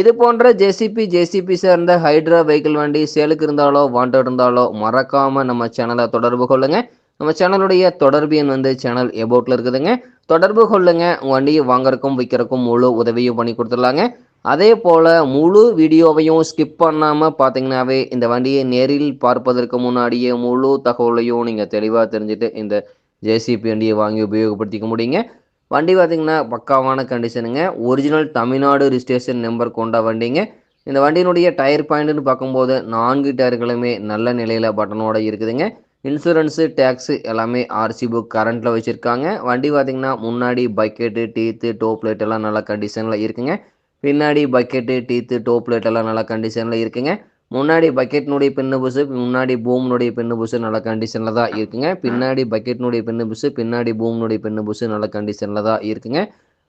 இது போன்ற JCB JCB சேர்ந்த ஹைட்ரா வெஹிக்கிள் வண்டி சேலுக்கு இருந்தாலோ வாண்டட் இருந்தாலோ மறக்காம நம்ம சேனலை தொடர்பு கொள்ளுங்க. நம்ம சேனலுடைய தொடர்பு எண் வந்து சேனல் எபோட்ல இருக்குதுங்க. தொடர்பு கொள்ளுங்க. வண்டியை வாங்குறக்கும் விற்கிறக்கும் முழு உதவியும் பண்ணி கொடுத்துடலாங்க. அதே போல முழு வீடியோவையும் ஸ்கிப் பண்ணாம பார்த்தீங்கன்னாவே இந்த வண்டியை நேரில் பார்ப்பதற்கு முன்னாடியே முழு தகவலையும் நீங்க தெளிவாக தெரிஞ்சுட்டு இந்த ஜேசிபி வண்டியை வாங்கி உபயோகப்படுத்திக்க முடியுங்க. வண்டி பார்த்தீங்கன்னா பக்காவான கண்டிஷனுங்க ஒரிஜினல் தமிழ்நாடு ரிஜிஸ்ட்ரேஷன் நம்பர் கொண்ட வண்டிங்க. இந்த வண்டியினுடைய டயர் பாயிண்ட்னு பார்க்கும்போது நான்கு டயர்களுமே நல்ல நிலையில் பட்டனோட இருக்குதுங்க. இன்சூரன்ஸு டேக்ஸு எல்லாமே ஆர்சி புக் கரண்ட்டில் வச்சுருக்காங்க. வண்டி பார்த்திங்கன்னா முன்னாடி பக்கெட்டு டீத்து டோப் லைட் எல்லாம் நல்ல கண்டிஷனில் இருக்குங்க. பின்னாடி பக்கெட்டு டீத்து டோப் லைட் எல்லாம் நல்ல கண்டிஷனில் இருக்குங்க. முன்னாடி பக்கெட்னுடைய பின்னு புஷு முன்னாடி பூம்னுடைய பின்னு புஷு நல்ல கண்டிஷனில் தான் இருக்குங்க. பின்னாடி பக்கெட்னுடைய பின்னு புஷு பின்னாடி பூம்னுடைய பின்னு புஷு நல்ல கண்டிஷனில் தான் இருக்குங்க.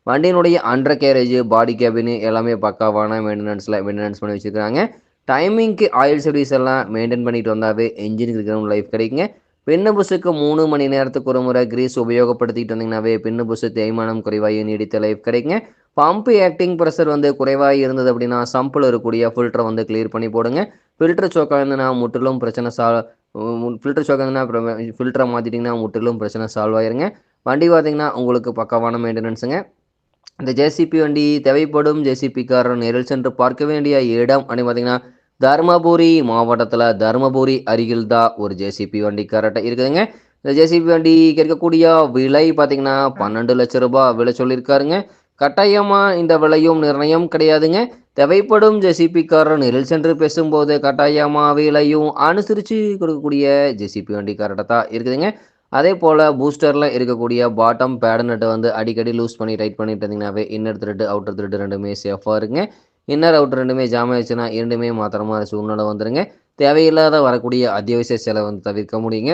வண்டியினுடைய அண்டர் கேரேஜ் பாடி கேபின் எல்லாமே பக்காவான மெயின்டெனன்ஸில் மெயின்டெனன்ஸ் பண்ணி வச்சுருக்காங்க. டைமிங்க்கு ஆயில் சர்வீஸ் எல்லாம் மெயின்டைன் பண்ணிட்டு வந்தாவே என்ஜினுக்கு இருக்கிற லைஃப் கிடைக்குங்க. பின்னு புஸுக்கு மூணு மணி நேரத்துக்கு ஒரு முறை கிரீஸ் உபயோகப்படுத்திட்டு வந்தீங்கன்னாவே பின்னு புஷு தேய்மானம் குறைவாகி நீடித்த லைஃப் கிடைக்குங்க. பம்ப் ஆக்டிங் ப்ரெஷர் வந்து குறைவாக இருந்தது அப்படின்னா சம்பில் இருக்கக்கூடிய ஃபில்டரை வந்து கிளியர் பண்ணி போடுங்க. ஃபில்டர் சோக்காக இருந்ததுன்னா முற்றிலும் பிரச்சனை சால்வ் ஃபில்டர் சோக்காக இருந்ததுன்னா ஃபில்டரை மாற்றிட்டிங்கன்னா முற்றிலும் பிரச்சனை சால்வ் ஆயிருங்க. வண்டி பார்த்திங்கன்னா உங்களுக்கு பக்கவான மெயின்டெனன்ஸுங்க இந்த ஜேசிபி வண்டி தேவைப்படும். ஜேசிபிக்காரர் நேரில் சென்று பார்க்க வேண்டிய இடம் அப்படின்னு பார்த்தீங்கன்னா தருமபுரி மாவட்டத்தில் தருமபுரி அருகில் தான் ஒரு ஜேசிபி வண்டி கரெக்டாக இருக்குதுங்க. இந்த ஜேசிபி வண்டி இருக்கக்கூடிய விலை பார்த்தீங்கன்னா பன்னெண்டு லட்ச ரூபாய் விலை சொல்லியிருக்காருங்க. கட்டாயமாக இந்த விலையும் நிர்ணயம் கிடையாதுங்க. தேவைப்படும் ஜெசிபிக்காரர் நேரில் சென்று பேசும்போது கட்டாயமாக விலையும் அனுசரித்து கொடுக்கக்கூடிய ஜெசிபி வண்டி கரெக்டாக தான் இருக்குதுங்க. அதே போல் பூஸ்டரில் இருக்கக்கூடிய பாட்டம் பேடனட்டை வந்து அடிக்கடி லூஸ் பண்ணி டைட் பண்ணிட்டு இருந்தீங்கன்னாவே இன்னர் த்ரெட்டு அவுட்டர் த்ரெட்டு ரெண்டுமே சேஃபாக இருக்குங்க. இன்னர் அவுட்டர் ரெண்டுமே ஜாம் ஆயிடுச்சுன்னா இரண்டுமே மாத்திரமாக சூழ்நிலை வந்துடுங்க தேவையில்லாத வரக்கூடிய அத்தியாவசிய செலவு வந்து தவிர்க்க முடியுங்க.